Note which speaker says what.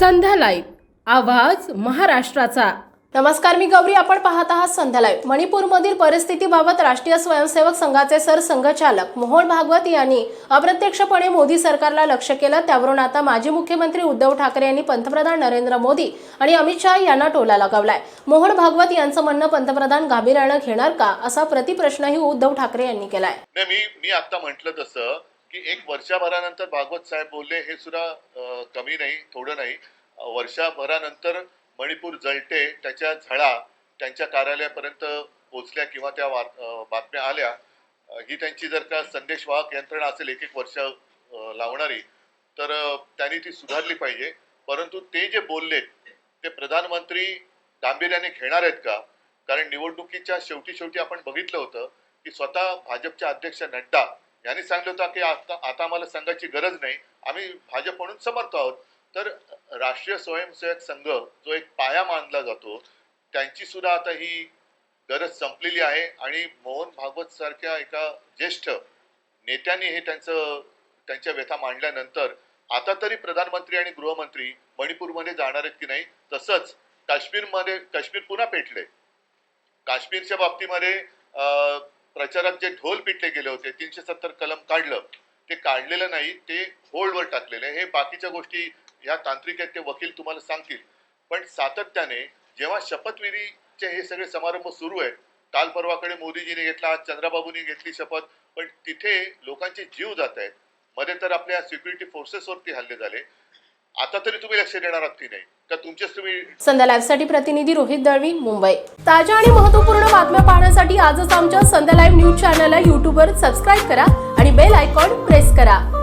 Speaker 1: संध्या live आवाज महाराष्ट्राचा
Speaker 2: नमस्कार मी गौरी आपण पाहत आहात संध्या लाईव्ह मणिपूरमधील परिस्थितीबाबत राष्ट्रीय स्वयंसेवक संघाचे सरसंघचालक मोहन भागवत यांनी अप्रत्यक्षपणे मोदी सरकारला लक्ष केलं त्यावरून आता माजी मुख्यमंत्री उद्धव ठाकरे यांनी पंतप्रधान नरेंद्र मोदी आणि अमित शाह यांना टोला लगावलाय मोहन भागवत यांचं म्हणणं पंतप्रधान गांभीर्यानं घेणार का असा प्रतिप्रश्नही उद्धव ठाकरे यांनी
Speaker 3: केलाय मी आता म्हटलं तसं की एक वर्षाभरानंतर भागवत साहेब बोलले हे सुद्धा कमी नाही थोडं नाही वर्षाभरानंतर मणिपूर जळटे त्याच्या झळा त्यांच्या कार्यालयापर्यंत पोचल्या किंवा त्या बातम्या आल्या ही त्यांची जर का संदेशवाहक यंत्रणा असेल एक एक वर्ष लावणारी तर त्यांनी ती सुधारली पाहिजे परंतु ते जे बोलले ते प्रधानमंत्री गांभीर्याने घेणार आहेत का कारण निवडणुकीच्या शेवटी शेवटी आपण बघितलं होतं की स्वतः भाजपच्या अध्यक्ष नड्डा यांनी सांगितलं होतं की आता आता आम्हाला संघाची गरज नाही आम्ही भाजप म्हणून समर्थ आहोत तर राष्ट्रीय स्वयंसेवक संघ जो एक पाया मानला जातो त्यांची सुद्धा आता ही गरज संपलेली आहे आणि मोहन भागवत सारख्या एका ज्येष्ठ नेत्यांनी हे त्यांचं त्यांच्या व्यथा मांडल्यानंतर आता तरी प्रधानमंत्री आणि गृहमंत्री मणिपूरमध्ये जाणार आहेत की नाही तसंच काश्मीरमध्ये काश्मीर पुन्हा पेटले काश्मीरच्या बाबतीमध्ये प्रचारात जे ढोल पिटले गेले होते तीनशे सत्तर कलम काढलं ते काढलेलं नाही ते होल्डवर टाकलेलं हे बाकीच्या गोष्टी ह्या तांत्रिक आहेत ते वकील तुम्हाला सांगतील पण सातत्याने जेव्हा शपथविधीचे हे सगळे समारंभ सुरू आहेत काल परवाकडे मोदीजीने घेतला आज चंद्राबाबूंनी घेतली शपथ पण तिथे लोकांचे जीव जात आहेत मध्ये तर आपल्या सिक्युरिटी फोर्सेसवरती हल्ले झाले आता तरी तुम्ही लक्ष देणार आहात की नाही तुम्ही
Speaker 1: संध्या लाईव्ह साठी प्रतिनिधी रोहित दळवी मुंबई ताज्या आणि महत्वपूर्ण बातम्या पाहण्यासाठी आजच आमच्या संध्या लाईव्ह न्यूज चॅनलला वर सबस्क्राईब करा आणि बेल आयकॉन प्रेस करा